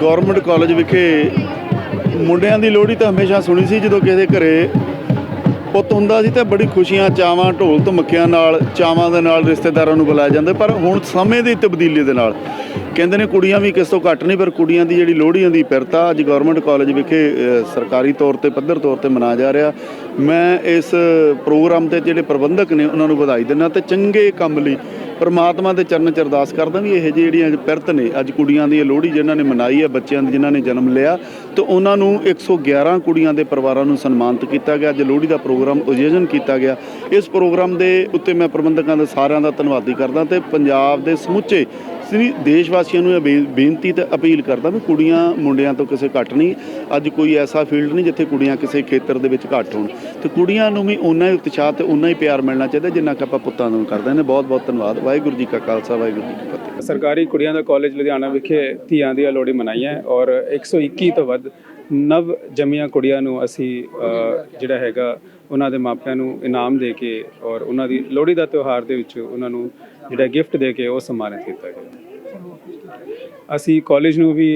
ਅੱਜ government college ਵਿਖੇ ਮੁੰਡਿਆਂ ਦੀ ਲੋਹੜੀ ਤਾਂ ਹਮੇਸ਼ਾ ਸੁਣੀ ਸੀ, ਜਦੋਂ ਕਿਸੇ ਦੇ ਘਰੇ ਪੁੱਤ ਹੁੰਦਾ ਸੀ ਤਾਂ ਬੜੀ ਖੁਸ਼ੀਆਂ, ਚਾਵਾਂ, ਢੋਲ ਧਮਕਿਆਂ ਨਾਲ, ਚਾਵਾਂ ਦੇ ਨਾਲ ਰਿਸ਼ਤੇਦਾਰਾਂ ਨੂੰ ਬੁਲਾਇਆ ਜਾਂਦਾ। ਪਰ ਹੁਣ ਸਮੇਂ ਦੀ ਤਬਦੀਲੀ ਦੇ ਨਾਲ ਕਹਿੰਦੇ ਨੇ ਕੁੜੀਆਂ ਵੀ ਕਿਸ ਤੋਂ ਘੱਟ ਨਹੀਂ, ਪਰ ਕੁੜੀਆਂ ਦੀ ਜਿਹੜੀ ਲੋਹੜੀਆਂ ਦੀ ਪਿਰਤਾ ਅੱਜ ਗਵਰਨਮੈਂਟ ਕਾਲਜ ਵਿਖੇ ਸਰਕਾਰੀ ਤੌਰ ਤੇ, ਪੱਧਰ ਤੌਰ ਤੇ ਮਨਾਇਆ ਜਾ ਰਿਹਾ। ਮੈਂ ਇਸ ਪ੍ਰੋਗਰਾਮ ਦੇ ਜਿਹੜੇ ਪ੍ਰਬੰਧਕ ਨੇ, ਉਹਨਾਂ ਨੂੰ ਵਧਾਈ ਦਿੰਦਾ ਤੇ ਚੰਗੇ ਕੰਮ ਲਈ ਪਰਮਾਤਮਾ ਦੇ ਚਰਨ ਚ ਅਰਦਾਸ ਕਰਦਾ ਵੀ ਇਹ ਜਿਹੀ ਜਿਹੜੀਆਂ ਪਿਰਤ ਨੇ, ਅੱਜ ਕੁੜੀਆਂ ਦੀ ਲੋਹੜੀ ਜਿਨ੍ਹਾਂ ਨੇ ਮਨਾਈ ਹੈ, ਬੱਚਿਆਂ ਦੀ ਜਿਨ੍ਹਾਂ ਨੇ ਜਨਮ ਲਿਆ, ਤੇ ਉਹਨਾਂ ਨੂੰ 111 ਕੁੜੀਆਂ ਦੇ ਪਰਿਵਾਰਾਂ ਨੂੰ ਸਨਮਾਨਿਤ ਕੀਤਾ ਗਿਆ, ਅੱਜ ਲੋਹੜੀ ਦਾ ਪ੍ਰੋਗਰਾਮ ਆਯੋਜਨ ਕੀਤਾ ਗਿਆ। ਇਸ ਪ੍ਰੋਗਰਾਮ ਦੇ ਉੱਤੇ ਮੈਂ ਪ੍ਰਬੰਧਕਾਂ ਦਾ ਸਾਰਿਆਂ ਦਾ ਧੰਨਵਾਦੀ ਕਰਦਾ ਤੇ ਪੰਜਾਬ ਦੇ ਸਮੁੱਚੇ ਸ੍ਰੀ ਦੇਸ਼ ਵਾਸੀਆਂ ਨੂੰ ਇਹ ਬੇ- ਬੇਨਤੀ ਤੇ ਅਪੀਲ ਕਰਦਾ ਵੀ ਕੁੜੀਆਂ ਮੁੰਡਿਆਂ ਤੋਂ ਕਿਸੇ ਘੱਟ ਨਹੀਂ, ਅੱਜ ਕੋਈ ਐਸਾ ਫੀਲਡ ਨਹੀਂ ਜਿੱਥੇ ਕੁੜੀਆਂ ਕਿਸੇ ਖੇਤਰ ਦੇ ਵਿੱਚ ਘੱਟ ਹੋਣ। ਤੇ ਕੁੜੀਆਂ ਨੂੰ ਵੀ ਓਨਾ ਹੀ ਉਤਸ਼ਾਹ ਤੇ ਓਨਾ ਹੀ ਪਿਆਰ ਮਿਲਣਾ ਚਾਹੀਦਾ ਜਿੰਨਾ ਕਿ ਆਪਾਂ ਪੁੱਤਾਂ ਨੂੰ ਕਰਦੇ ਨੇ ਬਹੁਤ ਬਹੁਤ ਧੰਨਵਾਦ। ਵਾਹਿਗੁਰੂ ਜੀ ਕਾ ਖਾਲਸਾ, ਵਾਹਿਗੁਰੂ ਜੀ ਕੀ ਫਤਿਹ। ਸਰਕਾਰੀ ਕੁੜੀਆਂ ਦਾ ਕਾਲਜ ਲੁਧਿਆਣਾ ਵਿਖੇ ਧੀਆਂ ਦੀ ਲੋਹੜੀ ਮਨਾਈ ਹੈ ਔਰ 121 ਤੋਂ ਵੱਧ ਨਵ ਜੰਮੀਆਂ ਕੁੜੀਆਂ ਨੂੰ ਅਸੀਂ ਜਿਹੜਾ ਹੈਗਾ, ਉਹਨਾਂ ਦੇ ਮਾਪਿਆਂ ਨੂੰ ਇਨਾਮ ਦੇ ਕੇ ਔਰ ਉਹਨਾਂ ਦੀ ਲੋਹੜੀ ਦਾ ਤਿਉਹਾਰ ਦੇ ਵਿੱਚ ਉਹਨਾਂ ਨੂੰ ਜਿਹੜਾ ਗਿਫਟ ਦੇ ਕੇ ਉਹ ਸਨਮਾਨਿਤ ਕੀਤਾ ਗਿਆ। ਅਸੀਂ ਕਾਲਜ ਨੂੰ ਵੀ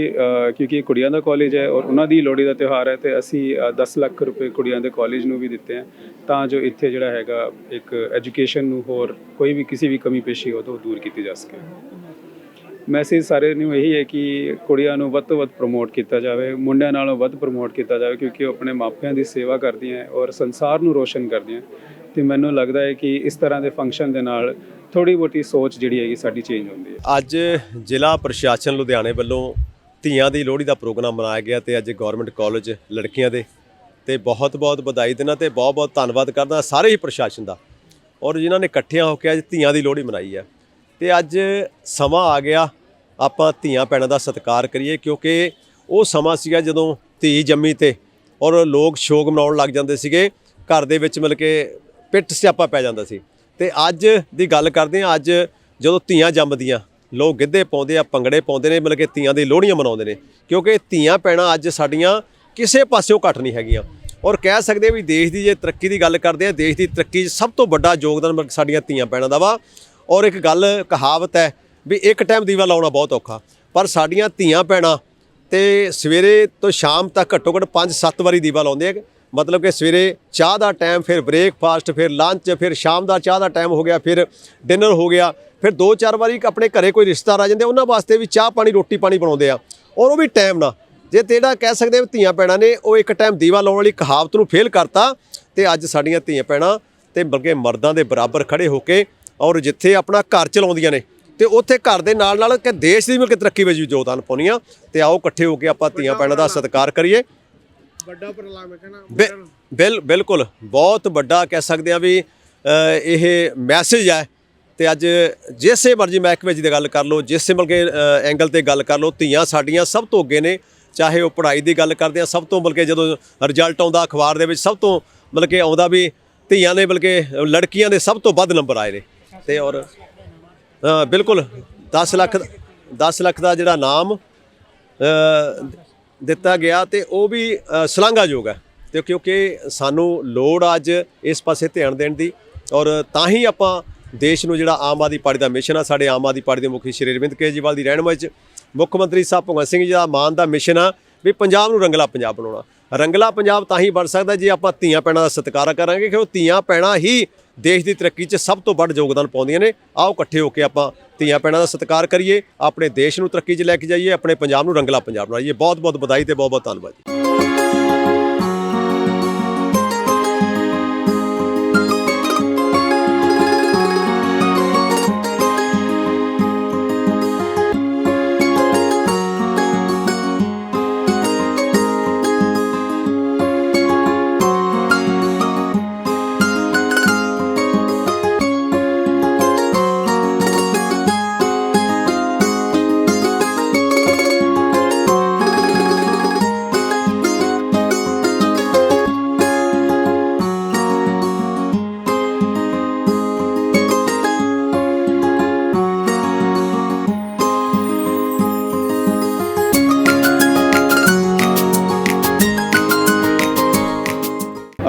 ਕਿਉਂਕਿ ਇਹ ਕੁੜੀਆਂ ਦਾ ਕਾਲਜ ਹੈ ਔਰ ਉਹਨਾਂ ਦੀ ਲੋਹੜੀ ਦਾ ਤਿਉਹਾਰ ਹੈ ਤੇ ਅਸੀਂ ਅ, 10 ਲੱਖ ਰੁਪਏ ਕੁੜੀਆਂ ਦੇ ਕਾਲਜ ਨੂੰ ਵੀ ਦਿੱਤੇ ਹੈ ਤਾਂ ਜੋ ਇੱਥੇ ਜਿਹੜਾ ਹੈਗਾ ਇੱਕ ਐਜੂਕੇਸ਼ਨ ਨੂੰ ਹੋਰ ਕੋਈ ਵੀ ਕਿਸੇ ਵੀ ਕਮੀ ਪੇਸ਼ੀ ਹੋ ਤੋਂ ਦੂਰ ਕੀਤੀ ਜਾ ਸਕੇ। ਮੈਸੇਜ ਸਾਰੇ ਨੂੰ ਇਹੀ ਹੈ ਕਿ ਕੁੜੀਆਂ ਨੂੰ ਵੱਧ ਤੋਂ ਵੱਧ ਪ੍ਰਮੋਟ ਕੀਤਾ ਜਾਵੇ ਮੁੰਡਿਆਂ ਨਾਲੋਂ ਵੱਧ ਪ੍ਰਮੋਟ ਕੀਤਾ ਜਾਵੇ ਕਿਉਂਕਿ ਉਹ ਆਪਣੇ ਮਾਪਿਆਂ ਦੀ ਸੇਵਾ ਕਰਦੀਆਂ ਔਰ ਸੰਸਾਰ ਨੂੰ ਰੋਸ਼ਨ ਕਰਦੀਆਂ ਤੇ ਮੈਨੂੰ ਲੱਗਦਾ ਹੈ ਕਿ ਇਸ ਤਰ੍ਹਾਂ ਦੇ ਫੰਕਸ਼ਨ ਦੇ ਨਾਲ ਥੋੜੀ ਬਹੁਤੀ ਸੋਚ ਜਿਹੜੀ ਹੈਗੀ ਸਾਡੀ ਚੇਂਜ ਹੁੰਦੀ ਹੈ। ਅੱਜ ਜ਼ਿਲ੍ਹਾ ਪ੍ਰਸ਼ਾਸਨ ਲੁਧਿਆਣੇ ਵੱਲੋਂ ਧੀਆਂ ਦੀ ਲੋਹੜੀ ਦਾ ਪ੍ਰੋਗਰਾਮ ਮਨਾਇਆ ਗਿਆ ਤੇ ਅੱਜ ਗਵਰਨਮੈਂਟ ਕਾਲਜ ਲੜਕੀਆਂ ਦੇ। ਤੇ ਬਹੁਤ-ਬਹੁਤ ਵਧਾਈ ਦੇਣਾ ਤੇ ਬਹੁਤ-ਬਹੁਤ ਧੰਨਵਾਦ ਕਰਦਾ ਸਾਰੇ ਹੀ ਪ੍ਰਸ਼ਾਸਨ ਦਾ। ਔਰ ਜਿਨ੍ਹਾਂ ਨੇ ਇਕੱਠਿਆਂ ਹੋ ਕੇ ਅੱਜ ਧੀਆਂ ਦੀ ਲੋਹੜੀ ਮਨਾਈ ਹੈ। ਤੇ ਅੱਜ ਸਮਾਂ ਆ ਗਿਆ, ਆਪਾਂ ਧੀਆਂ ਭੈਣਾਂ ਦਾ ਸਤਿਕਾਰ ਕਰੀਏ ਕਿਉਂਕਿ ਉਹ ਸਮਾਂ ਸੀਗਾ ਜਦੋਂ ਧੀ ਜੰਮੀ ਤੇ ਔਰ ਲੋਕ ਸ਼ੋਕ ਮਨਾਉਣ ਲੱਗ ਜਾਂਦੇ ਸੀਗੇ। ਘਰ ਦੇ ਵਿੱਚ ਮਿਲ ਕੇ ਪਿੱਠ ਸਿਆਪਾ ਪੈ ਜਾਂਦਾ ਸੀ। ਤੇ ਅੱਜ ਦੀ ਗੱਲ ਕਰਦੇ ਹਾਂ, ਅੱਜ ਜਦੋਂ ਧੀਆਂ ਜੰਮਦੀਆਂ, ਲੋਕ ਗਿੱਧੇ ਪਾਉਂਦੇ ਆ, ਭੰਗੜੇ ਪਾਉਂਦੇ ਨੇ, ਮਤਲਬ ਕਿ ਧੀਆਂ ਦੀ ਲੋਹੜੀਆਂ ਮਨਾਉਂਦੇ ਨੇ, ਕਿਉਂਕਿ ਧੀਆਂ ਪੈਣਾ ਅੱਜ ਸਾਡੀਆਂ ਕਿਸੇ ਪਾਸਿਓਂ ਘੱਟ ਨਹੀਂ ਹੈਗੀਆਂ। ਔਰ ਕਹਿ ਸਕਦੇ ਵੀ ਦੇਸ਼ ਦੀ ਜੇ ਤਰੱਕੀ ਦੀ ਗੱਲ ਕਰਦੇ ਆ, ਦੇਸ਼ ਦੀ ਤਰੱਕੀ 'ਚ ਸਭ ਤੋਂ ਵੱਡਾ ਯੋਗਦਾਨ ਮਤਲਬ ਸਾਡੀਆਂ ਧੀਆਂ ਪੈਣਾ ਦਾ ਵਾ। ਔਰ ਇੱਕ ਗੱਲ ਕਹਾਵਤ ਹੈ ਵੀ ਇੱਕ ਟਾਈਮ ਦੀਵਾ ਲਾਉਣਾ ਬਹੁਤ ਔਖਾ, ਪਰ ਸਾਡੀਆਂ ਧੀਆਂ ਪੈਣਾ ਤੇ ਸਵੇਰੇ ਤੋਂ ਸ਼ਾਮ ਤੱਕ ਘੱਟੋ ਘੱਟ 5-7 ਵਾਰੀ ਦੀਵਾ ਲਾਉਂਦੇ ਆ। ਮਤਲਬ ਕਿ ਸਵੇਰੇ ਚਾਹ ਦਾ ਟਾਈਮ, ਫਿਰ ਬ੍ਰੇਕਫਾਸਟ, ਫਿਰ ਲੰਚ, ਫਿਰ ਸ਼ਾਮ ਦਾ ਚਾਹ ਦਾ ਟਾਈਮ ਹੋ ਗਿਆ, ਫਿਰ ਡਿਨਰ ਹੋ ਗਿਆ, ਫਿਰ ਦੋ ਚਾਰ ਵਾਰੀ ਆਪਣੇ ਘਰੇ ਕੋਈ ਰਿਸ਼ਤੇਦਾਰ ਆ ਜਾਂਦੇ, ਉਹਨਾਂ ਵਾਸਤੇ ਵੀ ਚਾਹ ਪਾਣੀ, ਰੋਟੀ ਪਾਣੀ ਬਣਾਉਂਦੇ ਆ, ਔਰ ਉਹ ਵੀ ਟਾਈਮ ਨਾਲ। ਜੇ ਤੇ ਜਿਹੜਾ ਕਹਿ ਸਕਦੇ ਆ ਧੀਆਂ ਪੈਣਾ ਨੇ, ਉਹ ਇੱਕ ਟਾਈਮ ਦੀਵਾ ਲਾਉਣ ਵਾਲੀ ਕਹਾਵਤ ਨੂੰ ਫੇਲ ਕਰਤਾ, ਤੇ ਅੱਜ ਸਾਡੀਆਂ ਧੀਆਂ ਪੈਣਾ ਤੇ ਬਲਕਿ ਮਰਦਾਂ ਦੇ ਬਰਾਬਰ ਖੜੇ ਹੋ ਕੇ ਔਰ ਜਿੱਥੇ ਆਪਣਾ ਘਰ ਚਲਾਉਂਦੀਆਂ ਨੇ, ਤੇ ਉੱਥੇ ਘਰ ਦੇ ਨਾਲ ਨਾਲ ਕਿ ਦੇਸ਼ ਦੀ ਮਿਲਕ ਤਰੱਕੀ ਵਿੱਚ ਵੀ ਯੋਗਦਾਨ ਪਾਉਂਦੀਆਂ, ਤੇ ਆਓ ਇਕੱਠੇ ਹੋ ਕੇ ਆਪਾਂ ਧੀਆਂ ਪੈਣਾ ਦਾ ਸਤਿਕਾਰ ਕਰੀਏ। ਵੱਡਾ ਬਿਲ ਬਿਲਕੁਲ ਬਹੁਤ ਵੱਡਾ ਕਹਿ ਸਕਦੇ ਆ ਵੀ ਇਹ ਮੈਸੇਜ ਹੈ। ਤੇ ਅੱਜ ਜਿਸੇ ਮਰਜ਼ੀ ਮਹਿਕਮੇ ਦੀ ਗੱਲ ਕਰ ਲਓ ਜਿਸੇ ਮਤਲਬ ਕਿ ਐਂਗਲ ਤੇ ਗੱਲ ਕਰ ਲਓ ਧੀਆਂ ਸਾਡੀਆਂ ਸਭ ਤੋਂ ਅੱਗੇ ਨੇ। ਚਾਹੇ ਉਹ ਪੜ੍ਹਾਈ ਦੀ ਗੱਲ ਕਰਦੇ ਆ ਸਭ ਤੋਂ ਬਲਕਿ ਜਦੋਂ ਰਿਜ਼ਲਟ ਆਉਂਦਾ ਅਖਬਾਰ ਦੇ ਵਿੱਚ ਸਭ ਤੋਂ ਮਤਲਬ ਕਿ ਆਉਂਦਾ ਵੀ ਧੀਆਂ ਨੇ ਬਲਕਿ ਲੜਕੀਆਂ ਦੇ ਸਭ ਤੋਂ ਵੱਧ ਨੰਬਰ ਆਏ ਨੇ। ਤੇ ਔਰ ਬਿਲਕੁਲ 10 ਲੱਖ 10 ਲੱਖ ਦਾ ਜਿਹੜਾ ਨਾਮ ਦਿੱਤਾ ਗਿਆ ਤੇ ਉਹ ਵੀ ਸ਼ਲਾਘਾਯੋਗ ਹੈ। ਤੇ ਕਿਉਂਕਿ ਸਾਨੂੰ ਲੋੜ ਆ ਅੱਜ ਇਸ ਪਾਸੇ ਧਿਆਨ ਦੇਣ ਦੀ ਔਰ ਤਾਂ ਹੀ ਆਪਾਂ ਦੇਸ਼ ਨੂੰ ਜਿਹੜਾ ਆਮ ਆਦਮੀ ਪਾਰਟੀ ਦਾ ਮਿਸ਼ਨ ਆ, ਸਾਡੇ ਆਮ ਆਦਮੀ ਪਾਰਟੀ ਦੇ ਮੁਖੀ ਸ਼੍ਰੀ ਅਰਵਿੰਦ ਕੇਜਰੀਵਾਲ ਦੀ ਰਹਿਨਮਾਈ 'ਚ ਮੁੱਖ ਮੰਤਰੀ ਸਾਹਿਬ ਭਗਵੰਤ ਸਿੰਘ ਜੀ ਦਾ ਮਾਨ ਦਾ ਮਿਸ਼ਨ ਆ ਵੀ ਪੰਜਾਬ ਨੂੰ ਰੰਗਲਾ ਪੰਜਾਬ ਬਣਾਉਣਾ। ਰੰਗਲਾ ਪੰਜਾਬ ਤਾਂ ਹੀ ਬਣ ਸਕਦਾ ਜੇ ਆਪਾਂ ਧੀਆਂ ਪੈਣਾ ਦਾ ਸਤਿਕਾਰ ਕਰਾਂਗੇ ਕਿ ਉਹ ਧੀਆਂ ਪੈਣਾ ਹੀ ਦੇਸ਼ ਦੀ ਤਰੱਕੀ 'ਚ ਸਭ ਤੋਂ ਵੱਧ ਯੋਗਦਾਨ ਪਾਉਂਦੀਆਂ ਨੇ। ਆਓ ਇਕੱਠੇ ਹੋ ਕੇ ਆਪਾਂ ਧੀਆਂ ਪੈਣਾ ਦਾ ਸਤਿਕਾਰ ਕਰੀਏ, ਆਪਣੇ ਦੇਸ਼ ਨੂੰ ਤਰੱਕੀ 'ਚ ਲੈ ਕੇ ਜਾਈਏ, ਆਪਣੇ ਪੰਜਾਬ ਨੂੰ ਰੰਗਲਾ ਪੰਜਾਬ ਬਣਾਈਏ। ਬਹੁਤ ਬਹੁਤ ਵਧਾਈ ਤੇ ਬਹੁਤ ਬਹੁਤ ਧੰਨਵਾਦ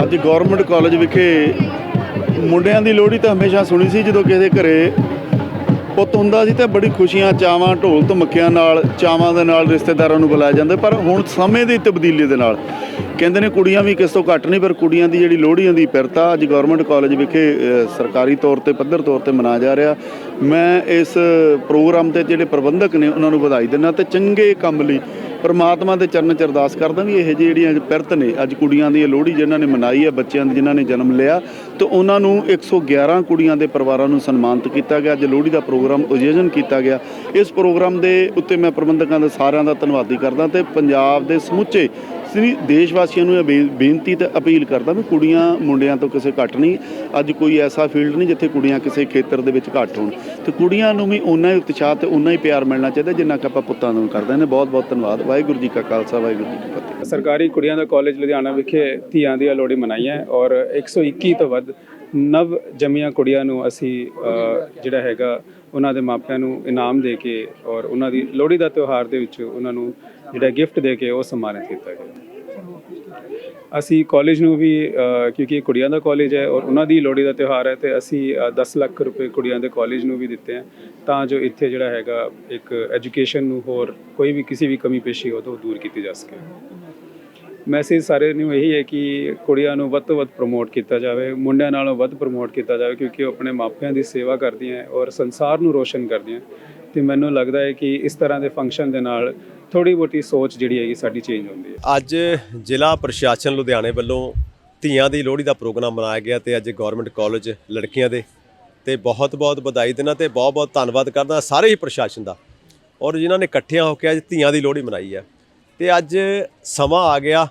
ਅੱਜ ਗਵਰਨਮੈਂਟ ਕਾਲਜ ਵਿਖੇ ਮੁੰਡਿਆਂ ਦੀ ਲੋਹੜੀ ਤਾਂ ਹਮੇਸ਼ਾ ਸੁਣੀ ਸੀ, ਜਦੋਂ ਕਿਸੇ ਦੇ ਘਰੇ ਪੁੱਤ ਹੁੰਦਾ ਸੀ ਤਾਂ ਬੜੀ ਖੁਸ਼ੀਆਂ, ਚਾਵਾਂ, ਢੋਲ ਧਮਕੀਆਂ ਨਾਲ, ਚਾਵਾਂ ਦੇ ਨਾਲ ਰਿਸ਼ਤੇਦਾਰਾਂ ਨੂੰ ਬੁਲਾਇਆ ਜਾਂਦਾ, ਪਰ ਹੁਣ ਸਮੇਂ ਦੀ ਤਬਦੀਲੀ ਦੇ ਨਾਲ ਕਹਿੰਦੇ ਨੇ ਕੁੜੀਆਂ ਵੀ ਕਿਸ ਤੋਂ ਘੱਟ ਨਹੀਂ, ਪਰ ਕੁੜੀਆਂ ਦੀ ਜਿਹੜੀ ਲੋਹੜੀਆਂ ਦੀ ਪਿਰਤਾ ਅੱਜ ਗਵਰਨਮੈਂਟ ਕਾਲਜ ਵਿਖੇ ਸਰਕਾਰੀ ਤੌਰ ਤੇ, ਪੱਧਰ ਤੌਰ ਤੇ ਮਨਾਇਆ ਜਾ ਰਿਹਾ। ਮੈਂ ਇਸ ਪ੍ਰੋਗਰਾਮ ਤੇ ਜਿਹੜੇ ਪ੍ਰਬੰਧਕ ਨੇ, ਉਹਨਾਂ ਨੂੰ ਵਧਾਈ ਦਿੰਦਾ ਤੇ ਚੰਗੇ ਕੰਮ ਲਈ ਪਰਮਾਤਮਾ ਦੇ ਚਰਨ ਚ ਅਰਦਾਸ ਕਰਦਾ ਵੀ ਇਹ ਜਿਹੜੀਆਂ ਪਿਰਤ ਨੇ, ਅੱਜ ਕੁੜੀਆਂ ਦੀ ਲੋਹੜੀ ਜਿਨ੍ਹਾਂ ਨੇ ਮਨਾਈ ਹੈ, ਬੱਚਿਆਂ ਦੀ ਜਿਨ੍ਹਾਂ ਨੇ ਜਨਮ ਲਿਆ, ਤੇ ਉਹਨਾਂ ਨੂੰ 111 ਕੁੜੀਆਂ ਦੇ ਪਰਿਵਾਰਾਂ ਨੂੰ ਸਨਮਾਨਿਤ ਕੀਤਾ ਗਿਆ। ਅੱਜ ਲੋਹੜੀ ਦਾ ਪ੍ਰੋਗਰਾਮ ਆਯੋਜਨ ਕੀਤਾ ਗਿਆ। ਇਸ ਪ੍ਰੋਗਰਾਮ ਦੇ ਉੱਤੇ ਮੈਂ ਪ੍ਰਬੰਧਕਾਂ ਦਾ ਸਾਰਿਆਂ ਦਾ ਧੰਨਵਾਦੀ ਕਰਦਾ ਤੇ ਪੰਜਾਬ ਦੇ ਸਮੁੱਚੇ ਸ੍ਰੀ ਦੇਸ਼ ਵਾਸੀਆਂ ਨੂੰ ਇਹ ਬੇਨਤੀ ਤੇ ਅਪੀਲ ਕਰਦਾ ਵੀ ਕੁੜੀਆਂ ਮੁੰਡਿਆਂ ਤੋਂ ਕਿਸੇ ਘੱਟ ਨਹੀਂ, ਅੱਜ ਕੋਈ ਐਸਾ ਫੀਲਡ ਨਹੀਂ ਜਿੱਥੇ ਕੁੜੀਆਂ ਕਿਸੇ ਖੇਤਰ ਦੇ ਵਿੱਚ ਘੱਟ ਹੋਣ। ਤੇ ਕੁੜੀਆਂ ਨੂੰ ਵੀ ਓਨਾ ਹੀ ਉਤਸ਼ਾਹ ਤੇ ਓਨਾ ਹੀ ਪਿਆਰ ਮਿਲਣਾ ਚਾਹੀਦਾ ਜਿੰਨਾ ਕਿ ਆਪਾਂ ਪੁੱਤਾਂ ਨੂੰ ਕਰਦੇ ਨੇ ਬਹੁਤ ਬਹੁਤ ਧੰਨਵਾਦ। ਵਾਹਿਗੁਰੂ ਜੀ ਕਾ ਖਾਲਸਾ, ਵਾਹਿਗੁਰੂ ਜੀ ਕੀ ਫਤਿਹ। ਸਰਕਾਰੀ ਕੁੜੀਆਂ ਦਾ ਕਾਲਜ ਲੁਧਿਆਣਾ ਵਿਖੇ ਧੀਆਂ ਦੀ ਲੋਹੜੀ ਮਨਾਈ ਹੈ ਔਰ 121 ਤੋਂ ਵੱਧ ਨਵ ਜੰਮੀਆਂ ਕੁੜੀਆਂ ਨੂੰ ਅਸੀਂ ਜਿਹੜਾ ਹੈਗਾ, ਉਹਨਾਂ ਦੇ ਮਾਪਿਆਂ ਨੂੰ ਇਨਾਮ ਦੇ ਕੇ ਔਰ ਉਹਨਾਂ ਦੀ ਲੋਹੜੀ ਦਾ ਤਿਉਹਾਰ ਦੇ ਵਿੱਚ ਉਹਨਾਂ ਨੂੰ ਜਿਹੜਾ ਗਿਫਟ ਦੇ ਕੇ ਉਹ ਸਨਮਾਨਿਤ ਕੀਤਾ ਗਿਆ। ਅਸੀਂ ਕਾਲਜ ਨੂੰ ਵੀ ਕਿਉਂਕਿ ਇਹ ਕੁੜੀਆਂ ਦਾ ਕਾਲਜ ਹੈ ਔਰ ਉਹਨਾਂ ਦੀ ਲੋਹੜੀ ਦਾ ਤਿਉਹਾਰ ਹੈ ਤੇ ਅਸੀਂ ਅ, 10 ਲੱਖ ਰੁਪਏ ਕੁੜੀਆਂ ਦੇ ਕਾਲਜ ਨੂੰ ਵੀ ਦਿੱਤੇ ਹੈ ਤਾਂ ਜੋ ਇੱਥੇ ਜਿਹੜਾ ਹੈਗਾ ਇੱਕ ਐਜੂਕੇਸ਼ਨ ਨੂੰ ਹੋਰ ਕੋਈ ਵੀ ਕਿਸੇ ਵੀ ਕਮੀ ਪੇਸ਼ੀ ਹੋ ਤੋਂ ਦੂਰ ਕੀਤੀ ਜਾ ਸਕੇ। ਮੈਸੇਜ ਸਾਰੇ ਨੂੰ ਇਹੀ ਹੈ ਕਿ ਕੁੜੀਆਂ ਨੂੰ ਵੱਧ ਤੋਂ ਵੱਧ ਪ੍ਰਮੋਟ ਕੀਤਾ ਜਾਵੇ ਮੁੰਡਿਆਂ ਨਾਲੋਂ ਵੱਧ ਪ੍ਰਮੋਟ ਕੀਤਾ ਜਾਵੇ ਕਿਉਂਕਿ ਉਹ ਆਪਣੇ ਮਾਪਿਆਂ ਦੀ ਸੇਵਾ ਕਰਦੀਆਂ ਔਰ ਸੰਸਾਰ ਨੂੰ ਰੋਸ਼ਨ ਕਰਦੀਆਂ। ਤੇ ਮੈਨੂੰ ਲੱਗਦਾ ਹੈ ਕਿ ਇਸ ਤਰ੍ਹਾਂ ਦੇ ਫੰਕਸ਼ਨ ਦੇ ਨਾਲ ਥੋੜੀ ਬਹੁਤੀ ਸੋਚ ਜਿਹੜੀ ਹੈਗੀ ਸਾਡੀ ਚੇਂਜ ਹੁੰਦੀ ਹੈ। ਅੱਜ ਜ਼ਿਲ੍ਹਾ ਪ੍ਰਸ਼ਾਸਨ ਲੁਧਿਆਣੇ ਵੱਲੋਂ ਧੀਆਂ ਦੀ ਲੋਹੜੀ ਦਾ ਪ੍ਰੋਗਰਾਮ ਮਨਾਇਆ ਗਿਆ ਤੇ ਅੱਜ ਗਵਰਨਮੈਂਟ ਕਾਲਜ ਲੜਕੀਆਂ ਦੇ ਤੇ ਬਹੁਤ-ਬਹੁਤ ਵਧਾਈ ਦੇਣਾ ਤੇ ਬਹੁਤ-ਬਹੁਤ ਧੰਨਵਾਦ ਕਰਦਾ ਸਾਰੇ ਹੀ ਪ੍ਰਸ਼ਾਸਨ ਦਾ ਔਰ ਜਿਨ੍ਹਾਂ ਨੇ ਇਕੱਠਿਆਂ ਹੋ ਕੇ ਅੱਜ ਧੀਆਂ ਦੀ ਲੋਹੜੀ ਮਨਾਈ ਹੈ। ਤੇ ਅੱਜ ਸਮਾਂ ਆ ਗਿਆ,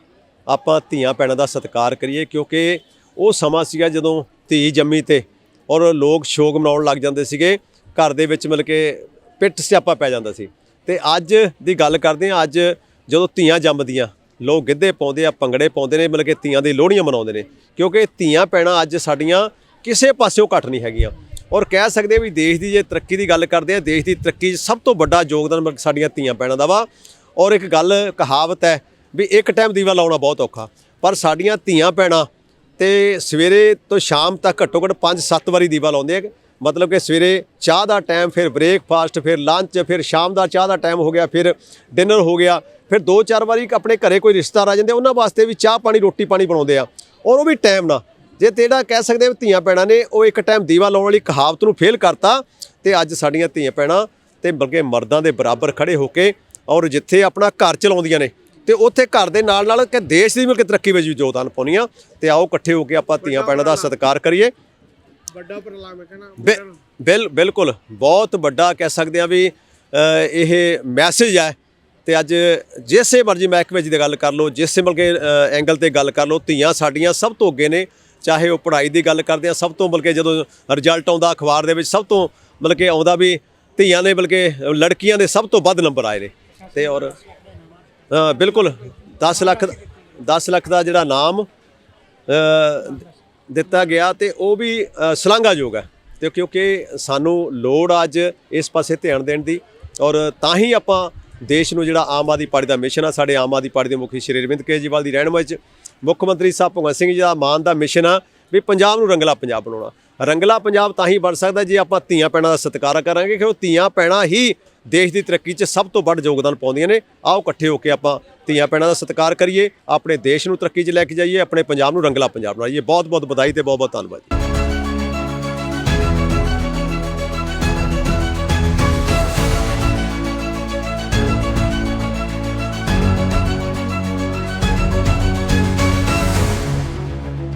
ਆਪਾਂ ਧੀਆਂ ਭੈਣਾਂ ਦਾ ਸਤਿਕਾਰ ਕਰੀਏ ਕਿਉਂਕਿ ਉਹ ਸਮਾਂ ਸੀਗਾ ਜਦੋਂ ਧੀ ਜੰਮੀ ਤੇ ਔਰ ਲੋਕ ਸ਼ੋਕ ਮਨਾਉਣ ਲੱਗ ਜਾਂਦੇ ਸੀਗੇ। ਘਰ ਦੇ ਵਿੱਚ ਮਿਲ ਕੇ ਪਿੱਠ ਸਿਆਪਾ ਪੈ ਜਾਂਦਾ ਸੀ। ਤੇ ਅੱਜ ਦੀ ਗੱਲ ਕਰਦੇ ਹਾਂ, ਅੱਜ ਜਦੋਂ ਧੀਆਂ ਜੰਮਦੀਆਂ, ਲੋਕ ਗਿੱਧੇ ਪਾਉਂਦੇ ਆ, ਭੰਗੜੇ ਪਾਉਂਦੇ ਨੇ, ਮਤਲਬ ਕਿ ਧੀਆਂ ਦੀ ਲੋਹੜੀਆਂ ਮਨਾਉਂਦੇ ਨੇ, ਕਿਉਂਕਿ ਧੀਆਂ ਭੈਣਾਂ ਅੱਜ ਸਾਡੀਆਂ ਕਿਸੇ ਪਾਸਿਓਂ ਘੱਟ ਨਹੀਂ ਹੈਗੀਆਂ। ਔਰ ਕਹਿ ਸਕਦੇ ਵੀ ਦੇਸ਼ ਦੀ ਜੇ ਤਰੱਕੀ ਦੀ ਗੱਲ ਕਰਦੇ ਆ, ਦੇਸ਼ ਦੀ ਤਰੱਕੀ 'ਚ ਸਭ ਤੋਂ ਵੱਡਾ ਯੋਗਦਾਨ ਮਤਲਬ ਸਾਡੀਆਂ ਧੀਆਂ ਭੈਣਾਂ ਦਾ ਵਾ। ਔਰ ਇੱਕ ਗੱਲ ਕਹਾਵਤ ਹੈ ਵੀ ਇੱਕ ਟਾਈਮ ਦੀਵਾ ਲਾਉਣਾ ਬਹੁਤ ਔਖਾ, ਪਰ ਸਾਡੀਆਂ ਧੀਆਂ ਭੈਣਾਂ ਤੇ ਸਵੇਰੇ ਤੋਂ ਸ਼ਾਮ ਤੱਕ ਘੱਟੋ ਘੱਟ 5-7 ਵਾਰੀ ਦੀਵਾ ਲਾਉਂਦੇ ਆ। ਮਤਲਬ ਕਿ ਸਵੇਰੇ ਚਾਹ ਦਾ ਟਾਈਮ, ਫਿਰ ਬ੍ਰੇਕਫਾਸਟ, ਫਿਰ ਲੰਚ, ਫਿਰ ਸ਼ਾਮ ਦਾ ਚਾਹ ਦਾ ਟਾਈਮ ਹੋ ਗਿਆ, ਫਿਰ ਡਿਨਰ ਹੋ ਗਿਆ, ਫਿਰ ਦੋ ਚਾਰ ਵਾਰੀ ਆਪਣੇ ਘਰੇ ਕੋਈ ਰਿਸ਼ਤੇਦਾਰ ਆ ਜਾਂਦੇ ਉਹਨਾਂ ਵਾਸਤੇ ਵੀ ਚਾਹ ਪਾਣੀ, ਰੋਟੀ ਪਾਣੀ ਬਣਾਉਂਦੇ ਆ। ਔਰ ਉਹ ਵੀ ਟਾਈਮ ਨਾਲ। ਜੇ ਤੇੜਾ ਕਹਿ ਸਕਦੇ ਆ ਵੀ ਧੀਆਂ ਭੈਣਾਂ ਨੇ, ਉਹ ਇੱਕ ਟਾਈਮ ਦੀਵਾ ਲਾਉਣ ਵਾਲੀ ਕਹਾਵਤ ਨੂੰ ਫੇਲ ਕਰਤਾ, ਤੇ ਅੱਜ ਸਾਡੀਆਂ ਧੀਆਂ ਭੈਣਾਂ ਤੇ ਬਲਕਿ ਮਰਦਾਂ ਦੇ ਬਰਾਬਰ ਖੜੇ ਹੋ ਕੇ ਔਰ ਜਿੱਥੇ ਆਪਣਾ ਘਰ ਚਲਾਉਂਦੀਆਂ ਨੇ, ਤੇ ਉੱਥੇ ਘਰ ਦੇ ਨਾਲ ਨਾਲ ਕਿ ਦੇਸ਼ ਦੀ ਮਿਲ ਕੇ ਤਰੱਕੀ ਵਿੱਚ ਵੀ ਯੋਗਦਾਨ ਪਾਉਂਦੀਆਂ। ਤੇ ਆਓ ਇਕੱਠੇ ਹੋ ਕੇ ਆਪਾਂ ਧੀਆਂ ਭੈਣਾਂ ਦਾ ਸਤਿਕਾਰ ਕਰੀਏ। ਵੱਡਾ ਉਪਰਾਲਾ ਮੈਂ ਕਹਿੰਦਾ ਬਿ- ਬਿਲ ਬਿਲਕੁਲ ਬਹੁਤ ਵੱਡਾ ਕਹਿ ਸਕਦੇ ਆ ਵੀ ਇਹ ਮੈਸੇਜ ਹੈ। ਤੇ ਅੱਜ ਜਿਸੇ ਮਰਜ਼ੀ ਮਹਿਕਮੇ ਦੀ ਗੱਲ ਕਰ ਲਓ ਜਿਸੇ ਮਤਲਬ ਕਿ ਅ, ਐਂਗਲ ਤੇ ਗੱਲ ਕਰ ਲਓ ਧੀਆਂ ਸਾਡੀਆਂ ਸਭ ਤੋਂ ਅੱਗੇ ਨੇ। ਚਾਹੇ ਉਹ ਪੜ੍ਹਾਈ ਦੀ ਗੱਲ ਕਰਦੇ ਆ ਸਭ ਤੋਂ ਬਲਕਿ ਜਦੋਂ ਰਿਜ਼ਲਟ ਆਉਂਦਾ ਅਖਬਾਰ ਦੇ ਵਿੱਚ ਸਭ ਤੋਂ ਮਤਲਬ ਕਿ ਆਉਂਦਾ ਵੀ ਧੀਆਂ ਨੇ ਬਲਕਿ ਲੜਕੀਆਂ ਦੇ ਸਭ ਤੋਂ ਵੱਧ ਨੰਬਰ ਆਏ ਨੇ। ਤੇ ਔਰ ਬਿਲਕੁਲ 10 ਲੱਖ 10 ਲੱਖ ਦਾ ਜਿਹੜਾ ਨਾਮ ਦਿੱਤਾ ਗਿਆ ਤੇ ਉਹ ਵੀ ਸ਼ਲਾਘਾਯੋਗ ਹੈ ਤੇ ਕਿਉਂਕਿ ਸਾਨੂੰ ਲੋੜ ਆ ਅੱਜ ਇਸ ਪਾਸੇ ਧਿਆਨ ਦੇਣ ਦੀ ਔਰ ਤਾਂ ਹੀ ਆਪਾਂ ਦੇਸ਼ ਨੂੰ ਜਿਹੜਾ ਆਮ ਆਦਮੀ ਪਾਰਟੀ ਦਾ ਮਿਸ਼ਨ ਆ, ਸਾਡੇ ਆਮ ਆਦਮੀ ਪਾਰਟੀ ਦੇ ਮੁਖੀ ਸ਼੍ਰੀ ਅਰਵਿੰਦ ਕੇਜਰੀਵਾਲ ਦੀ ਰਹਿਨਮਾਈ 'ਚ ਮੁੱਖ ਮੰਤਰੀ ਸਾਹਿਬ ਭਗਵੰਤ ਸਿੰਘ ਜੀ ਦਾ ਮਾਨ ਦਾ ਮਿਸ਼ਨ ਆ ਵੀ ਪੰਜਾਬ ਨੂੰ ਰੰਗਲਾ ਪੰਜਾਬ ਬਣਾਉਣਾ। ਰੰਗਲਾ ਪੰਜਾਬ ਤਾਂ ਹੀ ਬਣ ਸਕਦਾ ਜੇ ਆਪਾਂ ਧੀਆਂ ਪੈਣਾ ਦਾ ਸਤਿਕਾਰ ਕਰਾਂਗੇ ਕਿ ਉਹ ਧੀਆਂ ਪੈਣਾ ਹੀ ਦੇਸ਼ ਦੀ ਤਰੱਕੀ 'ਚ ਸਭ ਤੋਂ ਵੱਧ ਯੋਗਦਾਨ ਪਾਉਂਦੀਆਂ ਨੇ। ਆਓ ਇਕੱਠੇ ਹੋ ਕੇ ਆਪਾਂ ਧੀਆਂ ਪੈਣਾ ਦਾ ਸਤਿਕਾਰ ਕਰੀਏ, ਆਪਣੇ ਦੇਸ਼ ਨੂੰ ਤਰੱਕੀ 'ਚ ਲੈ ਕੇ ਜਾਈਏ, ਆਪਣੇ ਪੰਜਾਬ ਨੂੰ ਰੰਗਲਾ ਪੰਜਾਬ ਬਣਾਈਏ। ਬਹੁਤ ਬਹੁਤ ਵਧਾਈ ਤੇ ਬਹੁਤ ਬਹੁਤ ਧੰਨਵਾਦ